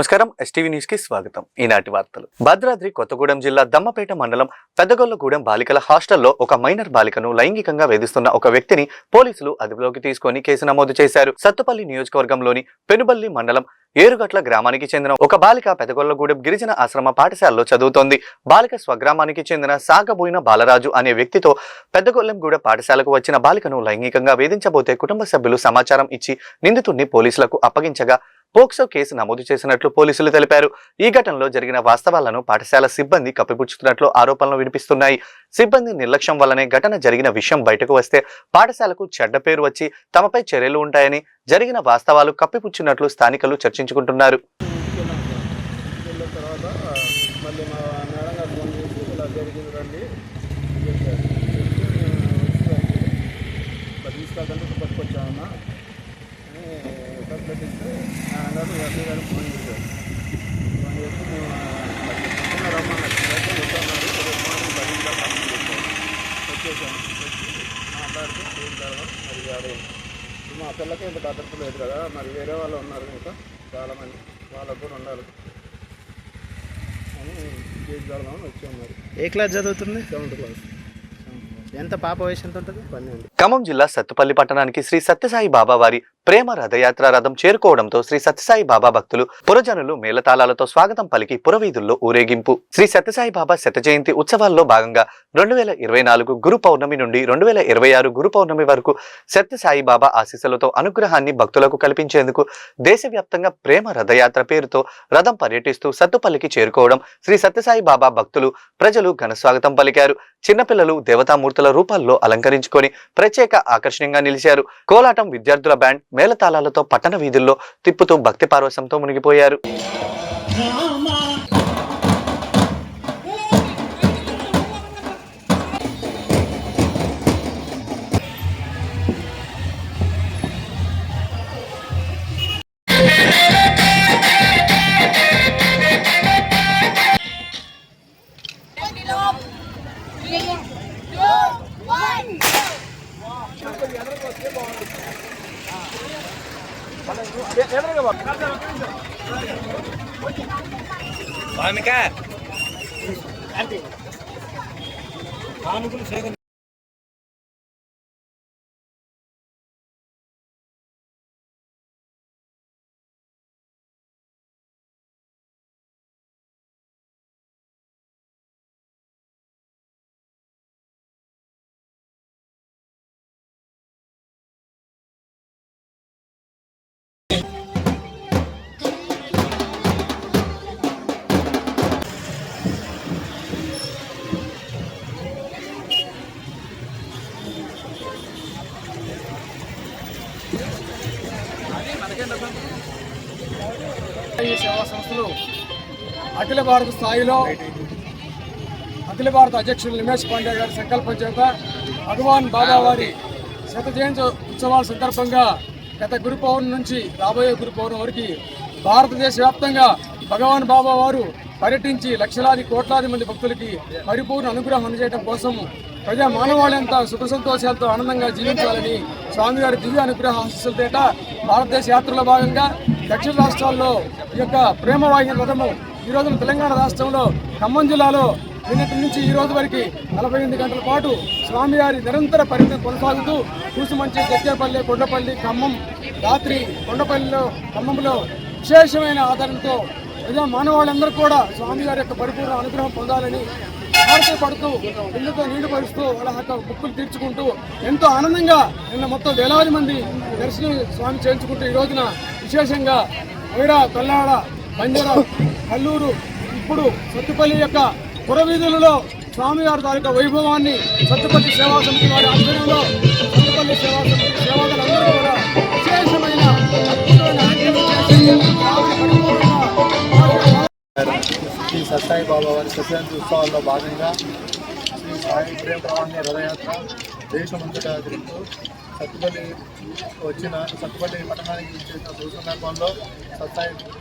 నమస్కారం. ఎస్టీవీ న్యూస్కి స్వాగతం. ఈనాటి వార్తలు. భద్రాద్రి కొత్తగూడెం జిల్లా దమ్మపేట మండలం పెద్దగొల్లగూడెం బాలికల హాస్టల్లో ఒక మైనర్ బాలికను లైంగికంగా వేధిస్తున్న ఒక వ్యక్తిని పోలీసులు అదుపులోకి తీసుకొని కేసు నమోదు చేశారు. సత్తుపల్లి నియోజకవర్గంలోని పెనుబల్లి మండలం ఏరుగట్ల గ్రామానికి చెందిన ఒక బాలిక పెదగొల్లగూడెం గిరిజన ఆశ్రమ పాఠశాలలో చదువుతోంది. బాలిక స్వగ్రామానికి చెందిన సాగబోయిన బాలరాజు అనే వ్యక్తితో పెద్దగొల్లెంగూడ పాఠశాలకు వచ్చిన బాలికను లైంగికంగా వేధించబోతే కుటుంబ సభ్యులు సమాచారం ఇచ్చి నిందితుడిని పోలీసులకు అప్పగించగా పోక్సో కేసు నమోదు చేసినట్లు పోలీసులు తెలిపారు. ఈ ఘటనలో జరిగిన వాస్తవాలను పాఠశాల సిబ్బంది కప్పిపుచ్చుతున్నట్లు ఆరోపణలు వినిపిస్తున్నాయి. సిబ్బంది నిర్లక్ష్యం వల్లనే ఘటన జరిగిన విషయం బయటకు వస్తే పాఠశాలకు చెడ్డ పేరు వచ్చి తమపై చర్యలు ఉంటాయని జరిగిన వాస్తవాలు కప్పిపుచ్చినట్లు స్థానికులు చర్చించుకుంటున్నారు. తీసుకెళ్తాను పట్టుకొచ్చామన్నా ఎస్ఐ ఫోన్ చేశారు ఫోన్ చేసి మేము రమ్మన్నారు వస్తున్నారు రేపు మార్నింగ్ పది వచ్చేసాను మాట్లాడితే మరి వాడు మా పిల్లకి ఇంత భద్రత లేదు కదా మరి వేరే వాళ్ళు ఉన్నారు ఇంకా చాలామంది వాళ్ళకు కూడా ఉండాలి అని కేసు కడదామని వచ్చాం మరి ఏ క్లాస్ చదువుతుంది? Seventh class. ఎంత పాప వయసు ఎంత ఉంటుంది? పన్నెండు. ఖమ్మం జిల్లా సత్తుపల్లి పట్టణానికి శ్రీ సత్యసాయి బాబా వారి ప్రేమ రథయాత్ర రథం చేరుకోవడంతో శ్రీ సత్యసాయి బాబా భక్తులు పురజనులు మేళతాళాలతో స్వాగతం పలికి పురవీధుల్లో ఊరేగింపు. శ్రీ సత్యసాయి బాబా శత జయంతి ఉత్సవాల్లో భాగంగా రెండు వేల ఇరవై నాలుగు గురు పౌర్ణమి నుండి రెండు వేల ఇరవై ఆరు గురు పౌర్ణమి వరకు సత్యసాయి బాబా ఆశీస్సులతో అనుగ్రహాన్ని భక్తులకు కల్పించేందుకు దేశవ్యాప్తంగా ప్రేమ రథయాత్ర పేరుతో రథం పర్యటిస్తూ సత్తుపల్లికి చేరుకోవడం శ్రీ సత్యసాయి బాబా భక్తులు ప్రజలు ఘనస్వాగతం పలికారు. చిన్నపిల్లలు దేవతామూర్తుల రూపాల్లో అలంకరించుకొని ప్రత్యేక ఆకర్షణీయంగా నిలిచారు. కోలాటం విద్యార్థుల బ్యాండ్ మేళతాళాలతో పట్టణ వీధుల్లో తిప్పుతూ భక్తి పార్వశంతో మునిగిపోయారు. అఖిల భారత స్థాయిలో అఖిల భారత అధ్యక్షులు నిమేష్ పాండే గారి సంకల్పం చేత భగవాన్ బాబావారి శత జయంతి ఉత్సవాల సందర్భంగా గత గురు పౌర్ణమి నుంచి రాబోయే గురు పౌర్ణమి వరకు భారతదేశ వ్యాప్తంగా భగవాన్ బాబా వారు పర్యటించి లక్షలాది కోట్లాది మంది భక్తులకి పరిపూర్ణ అనుగ్రహం అందజేయడం కోసం ప్రజా మానవాళంతా సుఖ సంతోషాలతో ఆనందంగా జీవించాలని స్వామివారి దివ్య అనుగ్రహ ఆశీస్సులతోట భారతదేశ యాత్రలో భాగంగా దక్షిణ రాష్ట్రాల్లో ఈ యొక్క ప్రేమవాహిని రథము ఈ రోజున తెలంగాణ రాష్ట్రంలో ఖమ్మం జిల్లాలో నిన్నటి నుంచి ఈ రోజు వరకు నలభై ఎనిమిది గంటల పాటు స్వామివారి నిరంతర పరిధి కొనసాగుతూ కూసుమంచి జగ్గేపల్లి కొండపల్లి ఖమ్మం రాత్రి కొండపల్లిలో ఖమ్మంలో విశేషమైన ఆధారంతో ప్రజా మానవాళ్ళందరూ కూడా స్వామివారి యొక్క పరిపూర్ణ అనుగ్రహం పొందాలని భారత పడుతూ ఇళ్ళతో నీళ్ళు పరుస్తూ వాళ్ళ యొక్క బుక్కులు తీర్చుకుంటూ ఎంతో ఆనందంగా నిన్న మొత్తం వేలాది మంది దర్శనం స్వామి చేయించుకుంటూ ఈ రోజున విశేషంగా వైరా కల్లాడ బంజర కల్లూరు ఇప్పుడు సత్తుపల్లి యొక్క పురవీధులలో స్వామివారి తాలూకా వైభవాన్ని సత్తుపల్లి సేవా సమితి వారి ఆధ్వర్యంలో సత్తుపల్లి సేవా సమితి సేవకులందరూ కూడా విశేషమైన శ్రీ సత్సాయి బాబా వారి సత్యాంతి ఉత్సవాల్లో భాగంగా శ్రీ సాయి ప్రేమ ప్రవాణి రథయాత్ర దేశమంతటా తిరుగుతూ సత్తుపల్లి వచ్చిన సత్తుపల్లి పట్టణానికి చేసిన సందర్భంలో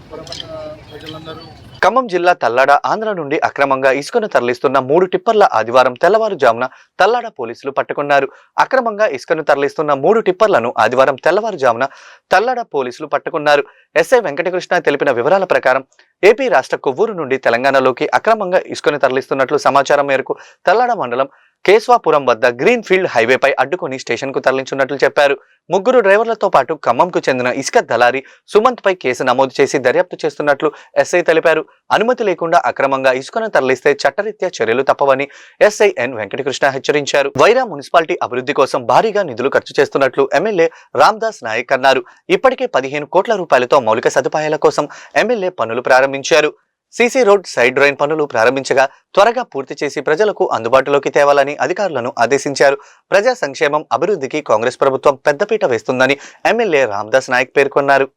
పురపట్టణ ప్రజలందరూ ఖమ్మం జిల్లా తల్లాడ ఆంధ్ర నుండి అక్రమంగా ఇసుకను తరలిస్తున్న మూడు టిప్పర్ల ఆదివారం తెల్లవారుజామున తల్లాడ పోలీసులు పట్టుకున్నారు. అక్రమంగా ఇసుకను తరలిస్తున్న మూడు టిప్పర్లను ఆదివారం తెల్లవారుజామున తల్లాడ పోలీసులు పట్టుకున్నారు. ఎస్ఐ వెంకటకృష్ణ తెలిపిన వివరాల ప్రకారం ఏపీ రాష్ట్ర కొవ్వూరు నుండి తెలంగాణలోకి అక్రమంగా ఇసుకను తరలిస్తున్నట్లు సమాచారం మేరకు తల్లాడ మండలం కేశవాపురం వద్ద గ్రీన్ ఫీల్డ్ హైవేపై అడ్డుకుని స్టేషన్కు తరలించున్నట్లు చెప్పారు. ముగ్గురు డ్రైవర్లతో పాటు ఖమ్మంకు చెందిన ఇసుక దళారి సుమంత్ పై కేసు నమోదు చేసి దర్యాప్తు చేస్తున్నట్లు ఎస్ఐ తెలిపారు. అనుమతి లేకుండా అక్రమంగా ఇసుకను తరలిస్తే చట్టరీత్యా చర్యలు తప్పవని ఎస్ఐ ఎన్ వెంకటకృష్ణ హెచ్చరించారు. వైరా మున్సిపాలిటీ అభివృద్ధి కోసం భారీగా నిధులు ఖర్చు చేస్తున్నట్లు ఎమ్మెల్యే రామ్దాస్ నాయక్ అన్నారు. ఇప్పటికే పదిహేను కోట్ల రూపాయలతో మౌలిక సదుపాయాల కోసం ఎమ్మెల్యే పనులు ప్రారంభించారు. సీసీ రోడ్ సైడ్ డ్రైన్ పనులు ప్రారంభించగా త్వరగా పూర్తి చేసి ప్రజలకు అందుబాటులోకి తేవాలని అధికారులను ఆదేశించారు. ప్రజా సంక్షేమం అభివృద్ధికి కాంగ్రెస్ ప్రభుత్వం పెద్దపీట వేస్తుందని ఎమ్మెల్యే రామ్దాస్ నాయక్ పేర్కొన్నారు.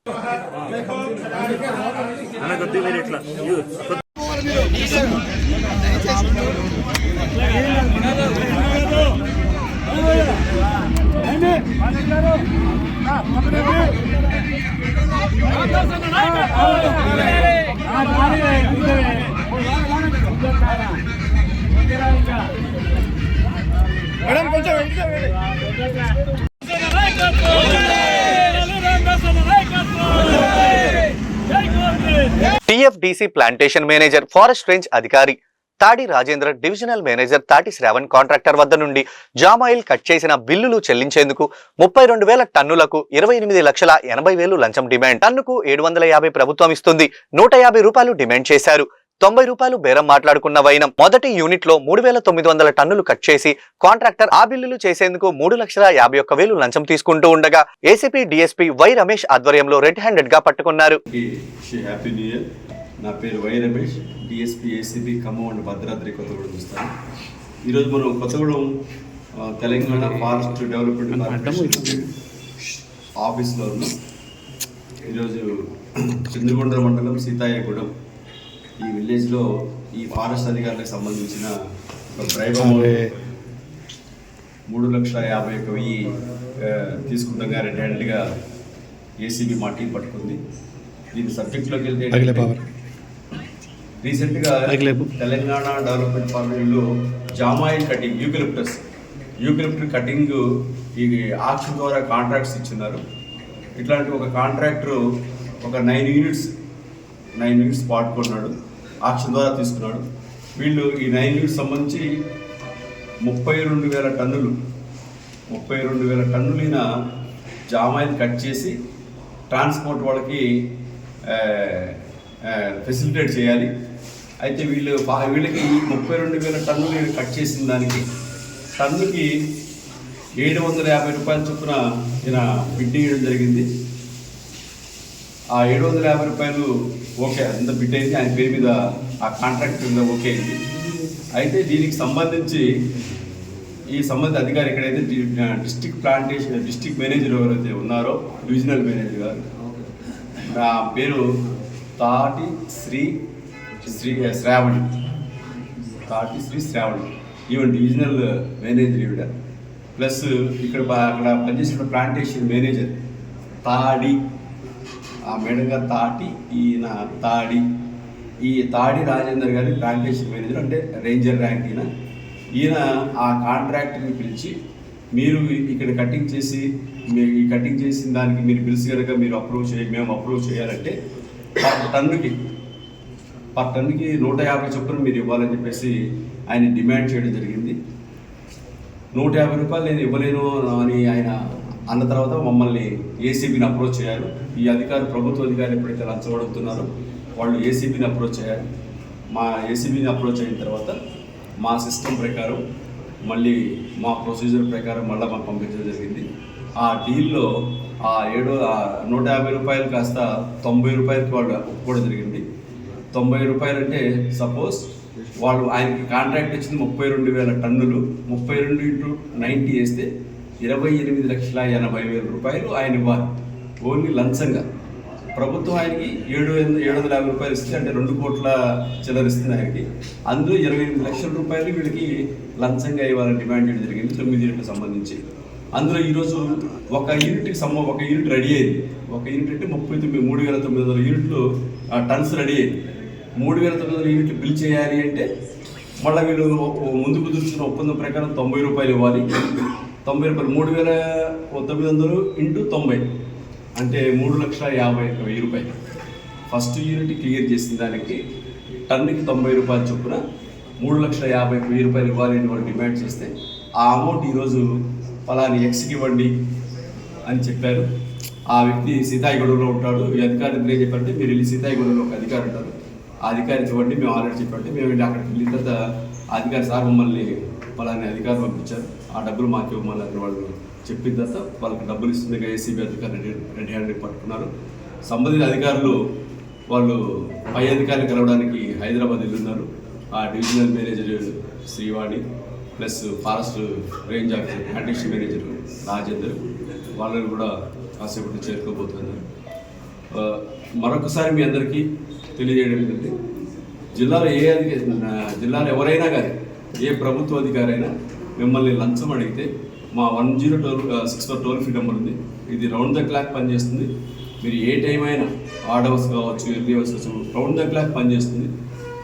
TFDC plantation manager forest range అధికారి తాడి రాజేంద్ర డివిజనల్ మేనేజర్ తాటి శ్రావణ్ కాంట్రాక్టర్ వద్ద నుండి జామాయిల్ కట్ చేసిన బిల్లులు చెల్లించేందుకు ముప్పై రెండు వేల టన్నులకు ఇరవై ఎనిమిది లక్షల ఎనభై వేలు లంచం డిమాండ్. టన్నుకు ఏడు వందల యాభై ప్రభుత్వం ఇస్తుంది. నూట యాభై రూపాయలు డిమాండ్ చేశారు. తొంభై రూపాయలు బేరం మాట్లాడుకున్న వైనం మొదటి యూనిట్లో మూడు వేల తొమ్మిది వందల టన్నులు కట్ చేసి కాంట్రాక్టర్ ఆ బిల్లులు చేసేందుకు మూడు లక్షల యాభై ఒక్క వేలు లంచం తీసుకుంటూ ఉండగా ఏసీపీ డిఎస్పీ వై రమేష్ ఆధ్వర్యంలో రెడ్ హ్యాండెడ్గా పట్టుకున్నారు. షీ హ్యాపీ న్యూ ఇయర్ నా పేరు Y Ramesh DSP ACB Khammam and Bhadradri Kothagudem ఇస్తాను ఈరోజు మనం Kothagudem Telangana forest development corporation ఆఫీస్లో ఉన్నాం. ఈరోజు చంద్రగొండ మండలం సీతాయగూడెం. ఈ విలేజ్లో ఈ ఫారెస్ట్ అధికారులకు సంబంధించిన మూడు లక్షల యాభై ఒక వెయ్యి తీసుకుండగా రెడ్ హ్యాండ్గా ఏసీబీ మా టీం పట్టుకుంది. దీని సబ్జెక్ట్లోకి వెళ్తే రీసెంట్గా. తెలంగాణ డెవలప్మెంట్ ఫార్మేట్లో జామాయిల్ కటింగ్ యూకలిప్టస్ యూకలిప్టర్ కటింగ్ ఈ ఆక్షన్ ద్వారా కాంట్రాక్ట్స్ ఇచ్చినారు. ఇట్లాంటి ఒక కాంట్రాక్టర్ ఒక నైన్ యూనిట్స్ నైన్ మినిట్స్ పాటుకున్నాడు ఆక్షన్ ద్వారా తీసుకున్నాడు. వీళ్ళు ఈ నైన్ మినిట్స్ సంబంధించి ముప్పై రెండు వేల టన్నులు ముప్పై రెండు వేల టన్నులైన జామాయిల్ కట్ చేసి ట్రాన్స్పోర్ట్ వాళ్ళకి ఫెసిలిటేట్ చేయాలి. అయితే వీళ్ళు వీళ్ళకి ముప్పై రెండు వేల టన్నులు కట్ చేసిన దానికి టన్నుకి ఏడు వందల యాభై రూపాయల చొప్పున ఈయన బిడ్డింగ్ ఇవ్వడం జరిగింది. ఆ ఏడు వందల యాభై రూపాయలు ఓకే అంత బిట్ అయింది ఆయన పేరు మీద ఆ కాంట్రాక్ట్ మీద ఓకే. అయింది అయితే దీనికి సంబంధించి ఈ సంబంధిత అధికారి ఎక్కడైతే డి- డిస్ట్రిక్ట్ ప్లాంటేషన్ డిస్ట్రిక్ట్ మేనేజర్ ఎవరైతే ఉన్నారో డివిజనల్ మేనేజర్ గారు నా పేరు తాటి Sri Sri Sravani. Tati Sri Sravani. Even divisional manager ఈవిడ. ప్లస్ ఇక్కడ బా- అక్కడ పనిచేసిన ప్లాంటేషన్ మేనేజర్ తాడి ఆ మెడగ తాటి ఈయన తాడి. ఈ తాడి రాజేందర్ గారి ప్లాంటేషన్ మేనేజర్ అంటే రేంజర్ ర్యాంక్ ఈయన. ఈయన ఆ కాంట్రాక్ట్ని పిలిచి మీరు ఇక్కడ కటింగ్ చేసి మీరు ఈ కటింగ్ చేసిన దానికి మీరు పిలిచి కనుక మీరు అప్రూవ్ చేయ మేము అప్రూవ్ చేయాలంటే పర్ టన్నుకి పర్ టన్నుకి నూట యాభై చొప్పున మీరు ఇవ్వాలని చెప్పేసి ఆయన డిమాండ్ చేయడం జరిగింది. నూట యాభై రూపాయలు నేను ఇవ్వలేను అని ఆయన అన్న తర్వాత మమ్మల్ని ఏసీబీని అప్రోచ్ చేయాలి. ఈ అధికారి ప్రభుత్వ అధికారులు ఎప్పుడైతే లంచం వాళ్ళు ఏసీబీని అప్రోచ్ చేయాలి. మా ఏసీబీని అప్రోచ్ అయిన తర్వాత మా సిస్టమ్ ప్రకారం మళ్ళీ మా ప్రొసీజర్ ప్రకారం మళ్ళీ మాకు పంపించడం జరిగింది. ఆ డీల్లో ఆ ఏడు నూట యాభై రూపాయలు కాస్త తొంభై రూపాయలకి వాళ్ళు ఒప్పుకోవడం జరిగింది. తొంభై రూపాయలు అంటే సపోజ్ వాళ్ళు ఆయనకి కాంట్రాక్ట్ ఇచ్చింది ముప్పై రెండు వేల టన్నులు. ముప్పై రెండు ఇంటూ నైంటీ వేస్తే ఇరవై ఎనిమిది లక్షల ఎనభై వేల రూపాయలు ఆయన ఇవ్వాలి ఓన్లీ లంచంగా. ప్రభుత్వం ఆయనకి ఏడు ఎనిమిది- ఏడు వందల యాభై రూపాయలు ఇస్తుంది అంటే రెండు కోట్ల చిల్లర ఇస్తుంది ఆయనకి. అందులో ఇరవై ఎనిమిది లక్షల రూపాయలు వీళ్ళకి లంచంగా ఇవ్వాలని డిమాండ్ చేయడం జరిగింది తొమ్మిది యూనిట్కి సంబంధించి. అందులో ఈరోజు ఒక యూనిట్కి సంబంధం ఒక యూనిట్ రెడీ అయింది. ఒక యూనిట్ అంటే ముప్పై తొమ్మిది మూడు వేల తొమ్మిది వందల యూనిట్లు ఆ, టన్స్ రెడీ అయింది. మూడు వేల తొమ్మిది వందల యూనిట్లు బిల్ చేయాలి అంటే మళ్ళీ వీళ్ళు ముందుకు ముందు కుదుర్చున్న ఒప్పందం ప్రకారం తొంభై రూపాయలు ఇవ్వాలి. తొంభై రూపాయలు మూడు వేల తొమ్మిది వందలు ఇంటూ తొంభై. అంటే మూడు లక్షల యాభై ఒక వెయ్యి రూపాయలు. ఫస్ట్ యూనిట్ క్లియర్ చేసిన దానికి టన్నుకి తొంభై రూపాయలు చొప్పున మూడు లక్షల యాభై వెయ్యి రూపాయలు ఇవ్వాలి అని వాళ్ళు డిమాండ్ చేస్తే ఆ అమౌంట్ ఈరోజు ఫలాని ఎక్స్కి ఇవ్వండి అని చెప్పారు. ఆ వ్యక్తి సీతాయిగూడలో ఉంటాడు. ఈ అధికారి ఏం చెప్పారంటే మీరు వెళ్ళి సీతాయిగూడలో ఒక అధికారి ఉంటారు. ఆ అధికారి ఇవ్వండి మేము ఆల్రెడీ చెప్పండి మేము వెళ్ళి అక్కడికి వెళ్ళిన తర్వాత అధికారి సార్ మమ్మల్ని ఫలాని అధికారులు పంపించారు. ఆ డబ్బులు మాకు ఇవ్వమని అని వాళ్ళు చెప్పిన తర్వాత వాళ్ళకి డబ్బులు ఇస్తుందిగా ఏసీబీ అధికారులు రెడీ రెడీ హ్యాండ్ పట్టుకున్నారు. సంబంధిత అధికారులు వాళ్ళు పై అధికారులు కలవడానికి హైదరాబాద్ వెళ్ళున్నారు. ఆ divisional manager Srivani plus forest range officer plantation manager Rajender వాళ్ళని కూడా కాసేపట్లో చేరుకోబోతున్నారు. మరొకసారి మీ అందరికీ తెలియజేయడం ఏంటంటే జిల్లాలో ఏ అధికారి జిల్లాలో ఎవరైనా కానీ ఏ ప్రభుత్వ అధికారైనా మిమ్మల్ని లంచం అడిగితే మా one zero toll six four toll free number ఉంది. ఇది రౌండ్ ద క్లాక్ పనిచేస్తుంది. మీరు ఏ టైం అయినా ఆడ్ అవర్స్ కావచ్చు ఎర్లీ అవర్స్ కావచ్చు రౌండ్ ద క్లాక్ పనిచేస్తుంది.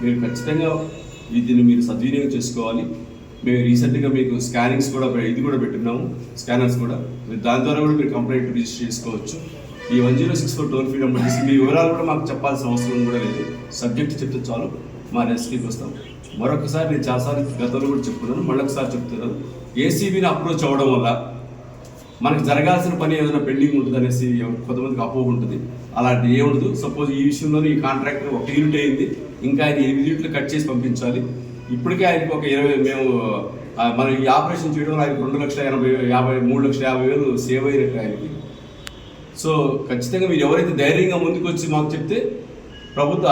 మీరు ఖచ్చితంగా దీన్ని మీరు సద్వినియోగం చేసుకోవాలి. మేము రీసెంట్గా మీకు స్కానింగ్స్ కూడా ఇది కూడా పెట్టున్నాము స్కానర్స్ కూడా. మీరు దాని ద్వారా కూడా మీరు కంప్లైంట్ రిజిస్టర్ చేసుకోవచ్చు. ఈ one zero six four toll free number తీసి మీ వివరాలు కూడా మాకు చెప్పాల్సిన అవసరం కూడా లేదు. సబ్జెక్ట్ చెప్తే చాలు మా రెస్క్యూకి వస్తాము మరొకసారి నేను చాలాసార్లు గతంలో కూడా చెప్తున్నాను మళ్ళొకసారి చెప్తున్నాను. ఏసీబీని అప్రోచ్ అవ్వడం వల్ల మనకి జరగాల్సిన పని ఏదైనా పెండింగ్ ఉంటుంది అనేసి కొంతమందికి అపోహ ఉంటుంది. అలాంటి ఏ ఉండదు. సపోజ్ ఈ విషయంలో ఈ కాంట్రాక్ట్ ఒక యూనిట్ అయింది ఇంకా ఆయన ఎనిమిది యూనిట్లు కట్ చేసి పంపించాలి. ఇప్పటికే ఆయనకి ఒక ఇరవై మేము మనం ఈ ఆపరేషన్ చేయడం వల్ల ఆయనకు రెండు లక్షల ఎనభై యాభై మూడు లక్షల యాభై వేలు సేవ్ అయినట్టు ఆయనకి. సో ఖచ్చితంగా మీరు ఎవరైతే ధైర్యంగా ముందుకు వచ్చి మాకు చెప్తే ప్రభుత్వ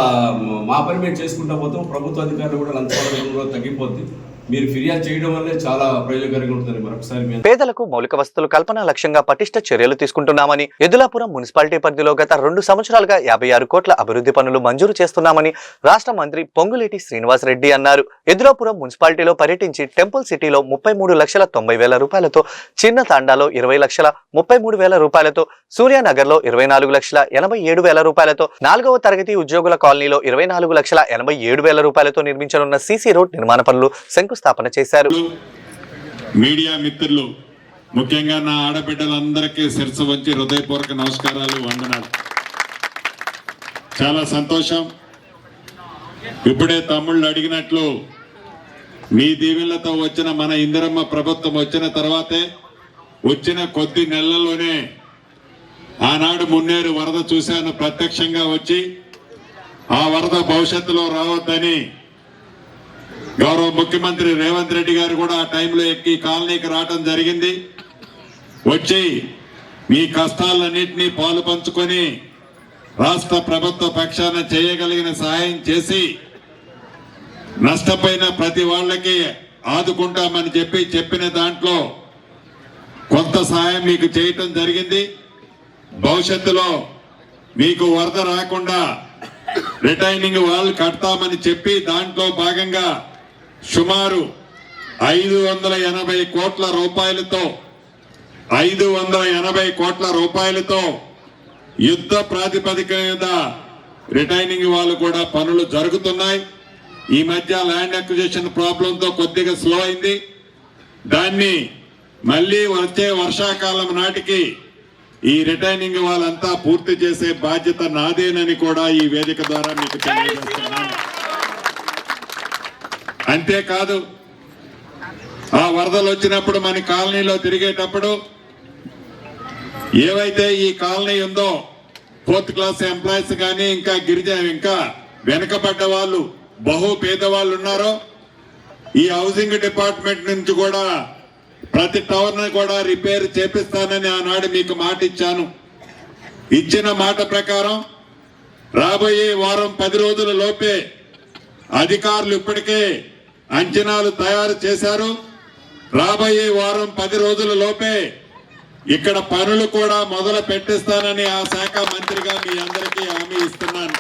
మా పని మేము చేసుకుంటా పోతాం ప్రభుత్వ అధికారులు కూడా లంచాలు కూడా తగ్గిపోద్ది. మీరు ఫిర్యాదు చేయడం వల్లే చాలా ప్రయోజనకరంగా ఉంటుంది మరొకసారి పేదలకు మౌలిక వసతులు కల్పన లక్ష్యంగా పటిష్ట చర్యలు తీసుకుంటున్నామని ఎదులాపురం మున్సిపాలిటీ పరిధిలో గత రెండు సంవత్సరాలుగా యాభై ఆరు కోట్ల అభివృద్ధి పనులు మంజూరు చేస్తున్నామని రాష్ట్ర మంత్రి పొంగులేటి శ్రీనివాసరెడ్డి అన్నారు. ఎదులాపురం మున్సిపాలిటీలో పర్యటించి టెంపుల్ సిటీలో ముప్పై మూడు లక్షల తొంభై వేల రూపాయలతో చిన్న తాండాలో ఇరవై లక్షల ముప్పై మూడు వేల రూపాయలతో సూర్యానగర్లో ఇరవై నాలుగు లక్షల ఎనభై ఏడు వేల రూపాయలతో నాలుగవ తరగతి ఉద్యోగుల కాలనీలో ఇరవై నాలుగు లక్షల ఎనభై ఏడు వేల రూపాయలతో నిర్మించనున్న సీసీ రోడ్ నిర్మాణ పనులు శంకుస్థాపన చేశారు. మీడియా మిత్రులు ముఖ్యంగా నా ఆడబిడ్డలందరికీ శిరసు వంచి హృదయపూర్వక నమస్కారాలు వందనాలు. చాలా సంతోషం. ఇప్పుడే తమ్ముళ్ళు అడిగినట్లు మీ దీవెనలతో వచ్చిన మన ఇందిరమ్మ ప్రభుత్వం వచ్చిన తర్వాతే వచ్చిన కొద్ది నెలల్లోనే ఆనాడు మున్నేరు వరద చూశాను ప్రత్యక్షంగా వచ్చి ఆ వరద భవిష్యత్తులో రావద్దని గౌరవ ముఖ్యమంత్రి రేవంత్ రెడ్డి గారు కూడా ఆ టైంలో ఎక్కి కాలనీకి రావటం జరిగింది. వచ్చి మీ కష్టాలన్నింటినీ పాలు పంచుకొని రాష్ట్ర ప్రభుత్వ పక్షాన చేయగలిగిన సహాయం చేసి నష్టపోయిన ప్రతి వాళ్ళకి ఆదుకుంటామని చెప్పి చెప్పిన దాంట్లో కొంత సహాయం మీకు చేయటం జరిగింది. భవిష్యత్తులో మీకు వరద రాకుండా రిటైనింగ్ వాళ్ళు కడతామని చెప్పి దాంట్లో భాగంగా సుమారు ఐదు వందల ఎనభై కోట్ల రూపాయలతో ఐదు వందల ఎనభై కోట్ల రూపాయలతో యుద్ధ ప్రాతిపదిక మీద రిటైనింగ్ వాళ్ళు కూడా పనులు జరుగుతున్నాయి. ఈ మధ్య ల్యాండ్ అక్విజిషన్ ప్రాబ్లంతో కొద్దిగా స్లో అయింది. దాన్ని మళ్ళీ వచ్చే వర్షాకాలం నాటికి ఈ రిటైనింగ్ వాళ్ళంతా పూర్తి చేసే బాధ్యత నాదేనని కూడా ఈ వేదిక ద్వారా మీకు తెలియజేస్తున్నాను. అంతేకాదు ఆ వరదలు వచ్చినప్పుడు మన కాలనీలో తిరిగేటప్పుడు ఏవైతే ఈ కాలనీ ఉందో ఫోర్త్ క్లాస్ ఎంప్లాయీస్ కానీ ఇంకా గిరిజ ఇంకా వెనకబడ్డ వాళ్ళు బహు పేదవాళ్ళు ఉన్నారో ఈ హౌసింగ్ డిపార్ట్మెంట్ నుంచి కూడా ప్రతి టవర్ కూడా రిపేర్ చేపిస్తానని ఆనాడు మీకు మాట ఇచ్చాను. ఇచ్చిన మాట ప్రకారం రాబోయే వారం పది రోజుల లోపే అధికారులు ఇప్పటికే అంచనాలు తయారు చేశారు. రాబోయే వారం పది రోజుల లోపే ఇక్కడ పనులు కూడా మొదలు పెట్టిస్తానని ఆ శాఖ మంత్రిగా మీ అందరికీ హామీ ఇస్తున్నాను.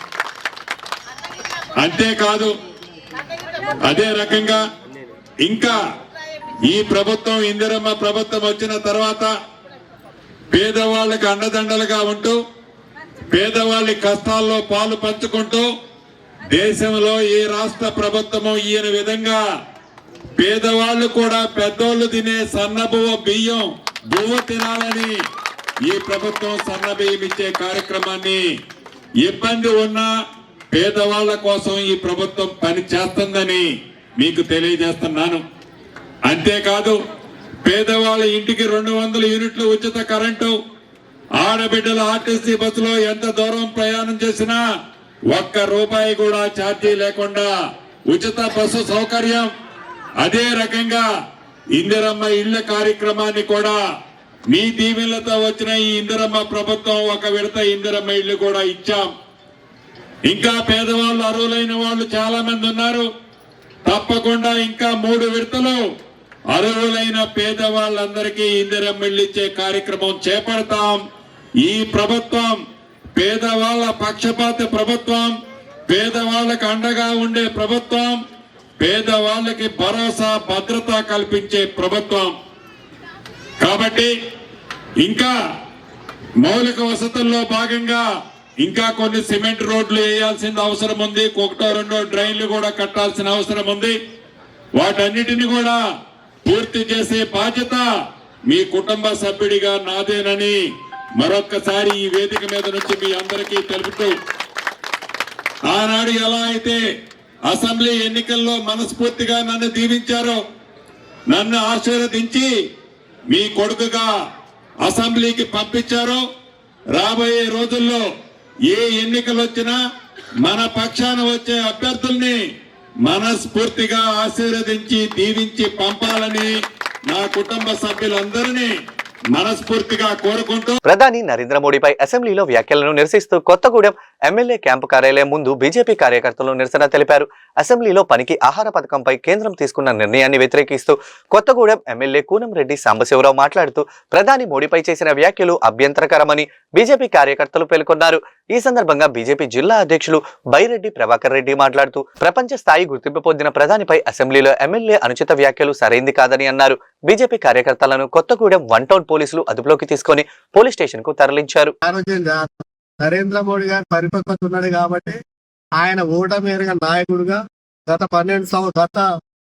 అంతేకాదు అదే రకంగా ఇంకా ఈ ప్రభుత్వం ఇందిరమ్మ ప్రభుత్వం వచ్చిన తర్వాత పేదవాళ్ళకి అండదండలుగా ఉంటూ పేదవాళ్ళ కష్టాల్లో పాలు పంచుకుంటూ దేశంలో ఏ రాష్ట్ర ప్రభుత్వము ఈయన విధంగా పేదవాళ్ళు కూడా పెద్దోళ్ళు తినే సన్నబువ బియ్యం బువ్వ తినాలని ఈ ప్రభుత్వం సన్న బియ్యం ఇచ్చే కార్యక్రమాన్ని ఇబ్బంది ఉన్న పేదవాళ్ళ కోసం ఈ ప్రభుత్వం పని చేస్తుందని మీకు తెలియజేస్తున్నాను. అంతేకాదు పేదవాళ్ళ ఇంటికి రెండు వందల యూనిట్లు ఉచిత కరెంటు ఆడబిడ్డల ఆర్టీసీ బస్సులో ఎంత దూరం ప్రయాణం చేసినా ఒక్క రూపాయి కూడా ఛార్జీ లేకుండా ఉచిత బస్సు సౌకర్యం. అదే రకంగా ఇందిరమ్మ ఇళ్ళ కార్యక్రమాన్ని కూడా మీ దీవెనలతో వచ్చిన ఈ ఇందిరమ్మ ప్రభుత్వం ఒక విడత ఇందిరమ్మ ఇల్లు కూడా ఇచ్చాం. ఇంకా పేదవాళ్ళు అర్హులైన వాళ్ళు చాలా మంది ఉన్నారు. తప్పకుండా ఇంకా మూడు విడతలు అర్హులైన పేదవాళ్ళందరికీ ఇందిరమ్మ ఇల్లు ఇచ్చే కార్యక్రమం చేపడతాం. ఈ ప్రభుత్వం పేదవాళ్ళ పక్షపాత ప్రభుత్వం పేదవాళ్ళకు అండగా ఉండే ప్రభుత్వం పేదవాళ్ళకి భరోసా భద్రత కల్పించే ప్రభుత్వం. కాబట్టి ఇంకా మౌలిక వసతుల్లో భాగంగా ఇంకా కొన్ని సిమెంట్ రోడ్లు వేయాల్సిన అవసరం ఉంది. ఒకటో రెండో డ్రైన్లు కూడా కట్టాల్సిన అవసరం ఉంది. వాటన్నిటిని కూడా పూర్తి చేసే బాధ్యత మీ కుటుంబ సభ్యుడిగా నాదేనని మరొక్కసారి ఈ వేదిక మీద నుంచి మీ అందరికీ తెలుపుతూ ఆనాడు ఎలా అయితే అసెంబ్లీ ఎన్నికల్లో మనస్ఫూర్తిగా నన్ను దీవించారో నన్ను ఆశీర్వదించి మీ కొడుకుగా అసెంబ్లీకి పంపించారో రాబోయే రోజుల్లో ఏ ఎన్నికలు వచ్చినా మన పక్షాన వచ్చే అభ్యర్థుల్ని మనస్ఫూర్తిగా ఆశీర్వదించి దీవించి పంపాలని నా కుటుంబ సభ్యులందరినీ మనస్ఫూర్తిగా కోరుకుంటూ ప్రధాని నరేంద్ర మోడీపై అసెంబ్లీలో వ్యాఖ్యలను నిరసిస్తూ కొత్తగూడెం ఎమ్మెల్యే క్యాంపు కార్యాలయం ముందు బీజేపీ కార్యకర్తలు నిరసన తెలిపారు. అసెంబ్లీలో పనికి ఆహార పథకంపై కేంద్రం తీసుకున్న నిర్ణయాన్ని వ్యతిరేకిస్తూ కొత్తగూడెం ఎమ్మెల్యే కూనంరెడ్డి సాంబశివరావు మాట్లాడుతూ ప్రధాని మోడీపై చేసిన వ్యాఖ్యలు అభ్యంతరకరమని బీజేపీ కార్యకర్తలు పేర్కొన్నారు. ఈ సందర్భంగా బీజేపీ జిల్లా అధ్యక్షులు బైరెడ్డి ప్రభాకర్ రెడ్డి మాట్లాడుతూ ప్రపంచ స్థాయి గుర్తింపు పొందిన ప్రధానిపై అసెంబ్లీలో ఎమ్మెల్యే అనుచిత వ్యాఖ్యలు సరైంది కాదని అన్నారు. బీజేపీ కార్యకర్తలను కొత్తగూడెం వన్ టౌన్ పోలీసులు అదుపులోకి తీసుకొని పోలీస్ స్టేషన్కు తరలించారు నరేంద్ర మోడీ గారి పరిపక్వత ఉన్నది కాబట్టి ఆయన ఓటమేరుగా నాయకుడుగా గత పన్నెండు సంవ గత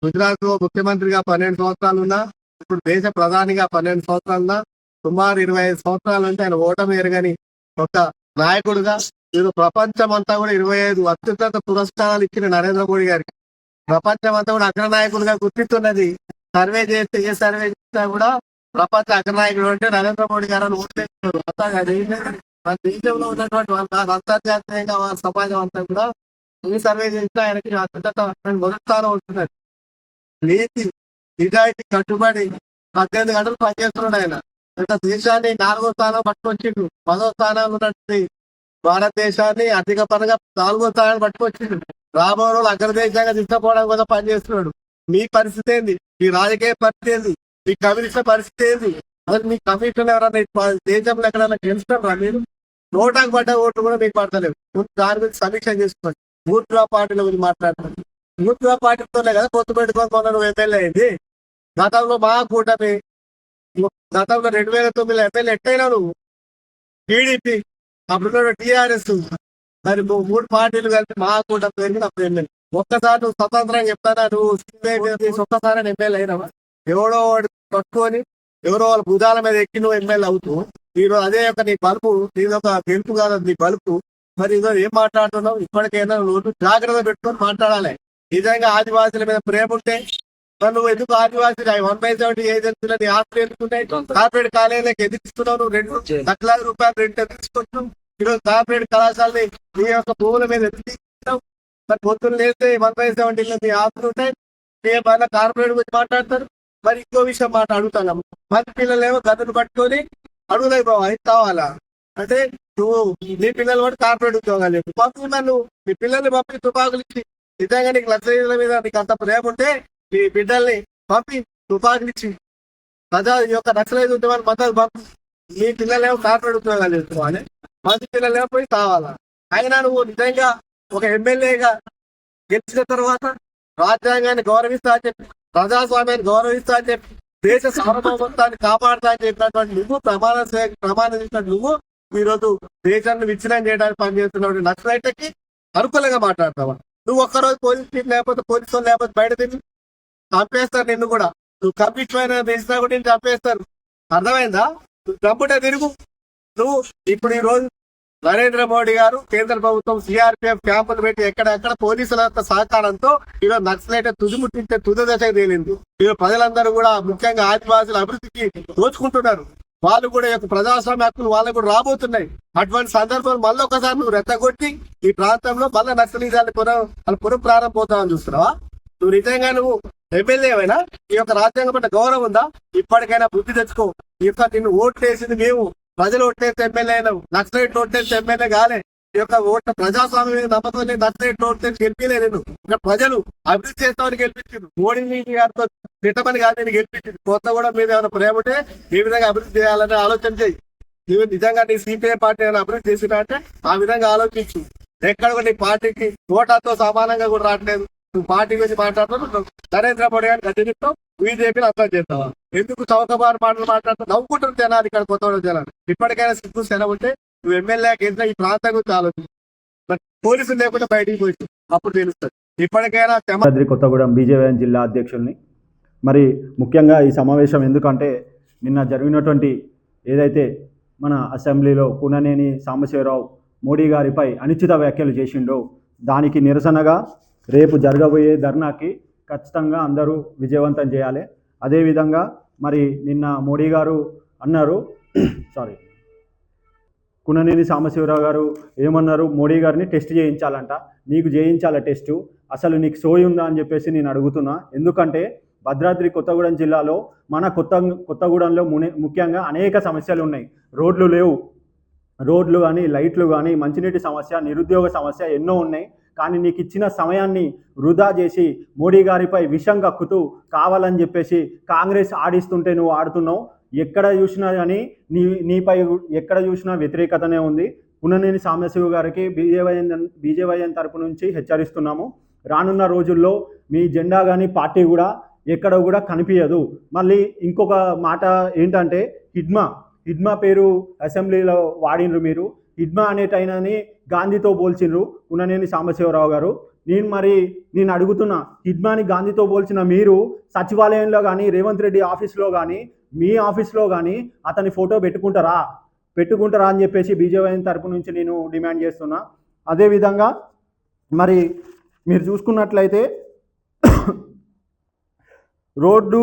గుజరాత్లో ముఖ్యమంత్రిగా పన్నెండు సంవత్సరాలు ఉన్నా ఇప్పుడు దేశ ప్రధానిగా పన్నెండు సంవత్సరాలున్నా సుమారు ఇరవై ఐదు సంవత్సరాల నుంచి ఆయన ఓటమేరుగని ఒక నాయకుడుగా మీరు ప్రపంచం అంతా కూడా ఇరవై ఐదు అత్యున్నత పురస్కారాలు ఇచ్చిన నరేంద్ర మోడీ గారికి. ప్రపంచం అంతా కూడా అగ్రనాయకులుగా గుర్తిస్తున్నది. సర్వే చేస్తే ఏ సర్వే చేసినా కూడా ప్రపంచ అగ్రనాయకుడు అంటే నరేంద్ర మోడీ గారు అని ఓట్లేస్తున్నారు అంతా మన దేశంలో ఉన్నటువంటి వాళ్ళ అంతర్జాతీయంగా వాళ్ళ సమాజం అంతా కూడా ఈ సర్వే చేసినా ఆయనకి మొదటి స్థానం ఉంటున్నారు నీతి నిజాయితీ కట్టుబడి పద్దెనిమిది గంటలు పనిచేస్తున్నాడు ఆయన. అంటే దేశాన్ని నాలుగో స్థానం పట్టుకొచ్చిండు. పదో స్థానంలో ఉన్నటువంటి భారతదేశాన్ని ఆర్థిక పరంగా నాలుగో స్థానాన్ని పట్టుకొచ్చిండు. రాబో రోజులు అగ్రదేశంగా తీసుకుపోవడం కోసం పనిచేస్తున్నాడు. మీ పరిస్థితి ఏంది? మీ రాజకీయ పరిస్థితి ఏంది? మీ కమ్యూనిస్ట్ పరిస్థితి ఏంది? అసలు మీ కమిషన్ ఎవరన్నా దేశంలో ఎక్కడైనా గెలుస్తారా మీరు? నోటాకు పడ్డ ఓట్లు కూడా మీకు పడతలేవు. దాని గురించి సమీక్ష చేసుకోండి. బూత్ డ్రా పార్టీల గురించి మాట్లాడుతున్నాను బూత్ డ్రా పార్టీతోనే కదా పొత్తు పెట్టుకొని మొన్న నువ్వు ఎమ్మెల్యే అయింది. గతంలో మా కూటమి గతంలో రెండు వేల తొమ్మిదిలో ఎమ్మెల్యే ఎట్టయినా నువ్వు? టీడీపీ అప్పుడు టీఆర్ఎస్ మరి మూడు పార్టీలు కలిపి మా కూటమి వెళ్ళి అప్పుడు ఎమ్మెల్యే? ఒక్కసారి నువ్వు స్వతంత్రంగా చెప్తానా? నువ్వు తీసి ఒక్కసారి ఎమ్మెల్యే అయినావా? ఎవడో వాడు పట్టుకొని ఎవరో వాళ్ళ భుజాల మీద ఎక్కి నువ్వు ఎమ్మెల్యే అవుతూ ఈరోజు అదే యొక్క నీ బలుపు నీది ఒక గెలుపు కాదు నీ బలుపు. మరి ఇదో ఏం మాట్లాడుతున్నావు? ఇప్పటికైనా నువ్వు జాగ్రత్త పెట్టుకొని మాట్లాడాలి. నిజంగా ఆదివాసుల మీద ప్రేమ ఉంటే మరి నువ్వు ఎందుకు ఆదివాసీలు? వన్ బై సెవెంటీ ఏజెన్సీలో నీ ఆస్తులు ఎందుకున్నాయి? కార్పొరేట్ కాలేజీలకు ఎదిరిస్తున్నావు నువ్వు రెండు లక్షలాది రూపాయలు రెండు ఎదిరిస్తున్నావు ఈరోజు కార్పొరేట్ కళాశాలని నీ యొక్క భూముల మీద ఎదిరిస్తున్నావు మరి పొద్దున్న లేస్తే వన్ బై సెవెంటీలో నీ ఆస్తులు ఉంటాయి. నీ కార్పొరేట్ గురించి మాట్లాడతారు. మరి ఇంకో విషయం మాట అడుగుతాను మంది పిల్లలు ఏమో గదులు పట్టుకొని అడుగులై బావా ఇది కావాలా? అంటే నువ్వు నీ పిల్లలు కూడా కార్పొరేట్ ఉద్యోగాలు చెప్పు పంపి నువ్వు? నీ పిల్లల్ని పంపి తుపాకులు ఇచ్చి నిజంగా నీకు లక్షల మీద నీకు అంత ప్రేమ ఉంటే నీ బిడ్డల్ని పంపి తుపాకులు ఇచ్చి ప్రజా ఈ యొక్క నక్సలైజ్ ఉంటే వాళ్ళు మద్దతు పంపు. నీ పిల్లలేమో కార్పొరేట్ ఉద్యోగాలు చేసుకోవాలి మంచి పిల్లలేమో పోయి కావాలా? అయినా నువ్వు నిజంగా ఒక ఎమ్మెల్యేగా గెలిచిన తర్వాత రాజ్యాంగాన్ని గౌరవిస్తా అని చెప్పి ప్రజాస్వామ్యాన్ని గౌరవిస్తా అని చెప్పి దేశ సార్వభౌమత్వాన్ని కాపాడుతా చెప్పినటువంటి నువ్వు ప్రమాణ ప్రమాణం చేసిన నువ్వు ఈరోజు రోజు దేశాన్ని విచ్ఛిన్నం చేయడానికి పనిచేస్తున్నటువంటి నక్సలైట్లకి అనుకూలంగా మాట్లాడతావా. నువ్వు ఒక్కరోజు పోలీస్ స్టేషన్ లేకపోతే పోలీసు వాళ్ళు లేకపోతే బయట తిరిగి చంపేస్తారు నిన్ను కూడా. నువ్వు కమిట్మైన తెలిసినా కూడా నేను చంపేస్తారు. అర్థమైందా? నువ్వు చంపుటే తిరుగు. నువ్వు ఇప్పుడు ఈ రోజు నరేంద్ర మోడీ గారు కేంద్ర ప్రభుత్వం సిఆర్పిఎఫ్ క్యాంపులు పెట్టి ఎక్కడెక్కడ పోలీసుల సహకారంతో ఈరోజు నక్సలైట్ తుదిముట్టించే తుది దశకు తేలింది. ఈరోజు ప్రజలందరూ కూడా ముఖ్యంగా ఆదివాసుల అభివృద్ధికి దోచుకుంటున్నారు. వాళ్ళు కూడా ఈ యొక్క ప్రజాస్వామ్య హక్కులు వాళ్ళకు కూడా రాబోతున్నాయి. అటువంటి సందర్భంలో మళ్ళీ ఒకసారి నువ్వు రెత్తగొట్టి ఈ ప్రాంతంలో మళ్ళీ నక్సలీజాన్ని పునః వాళ్ళు పునఃప్రారంభమవుతామని చూస్తున్నావా? నువ్వు నిజంగా నువ్వు ఎమ్మెల్యే అయినా ఈ యొక్క రాజ్యాంగం పట్ల గౌరవం ఉందా? ఇప్పటికైనా బుద్ధి తెచ్చుకో. ఈ యొక్క నిన్ను ఓట్లేసింది మేము. ప్రజలు ఓట్లేస్తే ఎమ్మెల్యే అయినావు. నక్సలైట్ ఓట్లేస్తే ఎమ్మెల్యే కాలే. ఈ యొక్క ఓట్ల ప్రజాస్వామ్యం నమ్మకం నక్సలైట్ ఓట్లేసి గెలిపిలే నేను. ఇక్కడ ప్రజలు అభివృద్ధి చేస్తామని గెలిపించారు మోడీ గారితో తిట్టమని కాదు నేను గెలిపించింది. కొత్త కూడా మీద ఏమైనా ప్రేమ ఉంటే ఏ విధంగా అభివృద్ధి చేయాలని ఆలోచన చేయి. నువ్వు నిజంగా నీ సిపిఐ పార్టీ ఏమైనా అభివృద్ధి చేసినా అంటే ఆ విధంగా ఆలోచించు. ఎక్కడ కూడా నీ పార్టీకి ఓటాతో సమానంగా కూడా రావట్లేదు. నువ్వు పార్టీ గురించి మాట్లాడుతున్నావు నరేంద్ర మోడీ గారిని గడ్డిస్తావు బీజేపీని అర్థం చేస్తావా? ఎందుకు చౌకబారు మాటలు మాట్లాడుతున్నావు? నవ్వుకుంటున్న జనాలు ఇక్కడ కొత్త జనాలు. ఇప్పటికైనా సిగ్గు సెన ఉంటే నువ్వు ఎమ్మెల్యే కేంద్ర ఈ ప్రాంతం గురించి ఆలోచించు. పోలీసులు లేకుండా బయటికి పోయి అప్పుడు తెలుస్తుంది. ఇప్పటికైనా క్షమ కొత్తగూడెం బీజేపీ జిల్లా అధ్యక్షుల్ని. మరి ముఖ్యంగా ఈ సమావేశం ఎందుకంటే నిన్న జరిగినటువంటి ఏదైతే మన అసెంబ్లీలో కూననేని సాంబశివరావు మోడీ గారిపై అనుచిత వ్యాఖ్యలు చేసిండో దానికి నిరసనగా రేపు జరగబోయే ధర్నాకి ఖచ్చితంగా అందరూ విజయవంతం చేయాలి. అదేవిధంగా మరి నిన్న మోడీ గారు అన్నారు సారీ కుననేని సాంబశివరావు గారు ఏమన్నారు మోడీ గారిని టెస్ట్ చేయించాలంట. నీకు చేయించాల టెస్టు. అసలు నీకు సోయి ఉందా అని చెప్పేసి నేను అడుగుతున్నా. ఎందుకంటే భద్రాద్రి కొత్తగూడెం జిల్లాలో మన కొత్త కొత్తగూడెంలో ముఖ్యంగా అనేక సమస్యలు ఉన్నాయి. రోడ్లు లేవు. రోడ్లు కానీ లైట్లు కానీ మంచినీటి సమస్య నిరుద్యోగ సమస్య ఎన్నో ఉన్నాయి. కానీ నీకు ఇచ్చిన సమయాన్ని వృధా చేసి మోడీ గారిపై విషం కక్కుతూ కావాలని చెప్పేసి కాంగ్రెస్ ఆడిస్తుంటే నువ్వు ఆడుతున్నావు. ఎక్కడ చూసినా కానీ నీ నీపై ఎక్కడ చూసినా వ్యతిరేకతనే ఉంది. పుననేని సాంబశివ గారికి బీజేవైఎన్ బీజేవైఎన్ తరపు నుంచి హెచ్చరిస్తున్నాము. రానున్న రోజుల్లో మీ జెండా కానీ పార్టీ కూడా ఎక్కడ కూడా కనిపించదు మళ్ళీ ఇంకొక మాట ఏంటంటే హిడ్మా హిడ్మా పేరు అసెంబ్లీలో వాడినరు మీరు. ఇడ్మా అనేటైనని గాంధీతో పోల్చిండ్రు పుననేని సాంబశివరావు గారు. నేను మరి నేను అడుగుతున్నా హిడ్మాని గాంధీతో పోల్చిన మీరు సచివాలయంలో కానీ రేవంత్ రెడ్డి ఆఫీస్లో కానీ మీ ఆఫీస్లో కానీ అతని ఫోటో పెట్టుకుంటారా? పెట్టుకుంటారా అని చెప్పేసి బీజేపీ తరపు నుంచి నేను డిమాండ్ చేస్తున్నా. అదేవిధంగా మరి మీరు చూసుకున్నట్లయితే రోడ్డు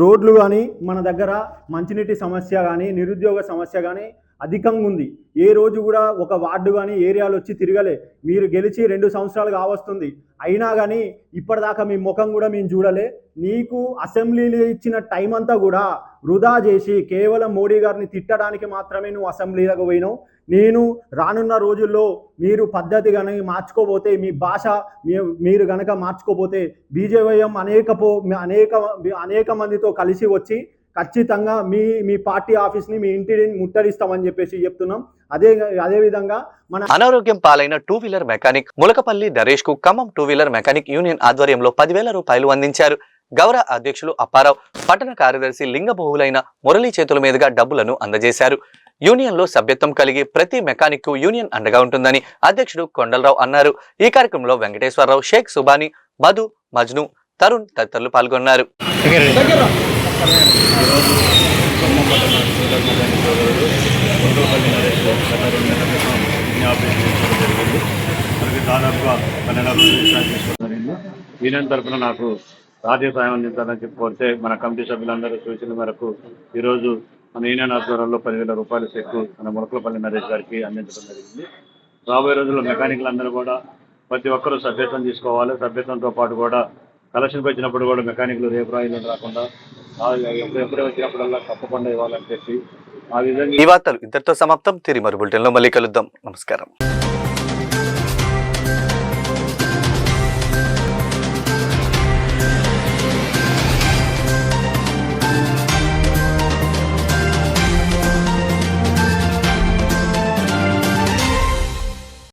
రోడ్లు కానీ మన దగ్గర మంచినీటి సమస్య కానీ నిరుద్యోగ సమస్య కానీ అధికంగా ఉంది ఏ రోజు కూడా ఒక వార్డు కానీ ఏరియాలో వచ్చి తిరగలే. మీరు గెలిచి రెండు సంవత్సరాలు కావస్తుంది అయినా కానీ ఇప్పటిదాకా మీ ముఖం కూడా మేము చూడలే. నీకు అసెంబ్లీలో ఇచ్చిన టైం అంతా కూడా వృధా చేసి కేవలం మోడీ గారిని తిట్టడానికి మాత్రమే నువ్వు అసెంబ్లీలకు పోయినావు. నేను రానున్న రోజుల్లో మీరు పద్ధతి కనుక మార్చుకోపోతే మీ భాష మీ- మీరు కనుక మార్చుకోపోతే బీజేవైఎం అనేక పో అనేక అనేక మందితో కలిసి వచ్చి ఖచ్చితంగా మీ మీ పార్టీ ఆఫీస్ని మీ ఇంటిని ముట్టడిస్తామని చెప్పేసి చెప్తున్నాం. అదే అదేవిధంగా మన అనారోగ్యం పాలైన two wheeler mechanic Mulakapalli నరేష్కు Khammam two wheeler mechanic union ఆధ్వర్యంలో పదివేల రూపాయలు అందించారు. గౌరవ అధ్యక్షులు అప్పారావు పట్టణ కార్యదర్శి లింగబహువులైన మురళీ చేతుల మీదుగా డబ్బులను అందజేశారు. యూనియన్లో సభ్యత్వం కలిగి ప్రతి మెకానిక్కు యూనియన్ అండగా ఉంటుందని అధ్యక్షుడు కొండలరావు అన్నారు. ఈ కార్యక్రమంలో వెంకటేశ్వరరావు షేక్ సుబాని మధు మజ్ను తరుణ్ తదితరులు పాల్గొన్నారు. మనకి దాదాపుగా పన్నెండు రోజులు జరిగింది యూనియన్ తరఫున నాకు ఆర్థిక సాయం అందించాలని చెప్పి కోరితే మన కమిటీ సభ్యులందరూ సూచన మేరకు ఈరోజు మన యూనియన్ ఆధ్వర్యంలో పదివేల రూపాయల చెక్కు మన ములకలపల్లి నరేష్ గారికి అందించడం జరిగింది. రాబోయే రోజుల్లో మెకానికల్ అందరూ కూడా ప్రతి ఒక్కరూ సభ్యత్వం తీసుకోవాలి. సభ్యత్వంతో పాటు కూడా కలెక్షన్కి వచ్చినప్పుడు కూడా మెకానిక్లు రేపు రాయిలు రాకుండా వచ్చినప్పుడల్లా తప్పకుండా ఇవ్వాలని చెప్పి ఈ వార్తలు ఇంతటితో సమాప్తం. తిరిగి మరి బులెటిన్లో మళ్ళీ కలుద్దాం. నమస్కారం.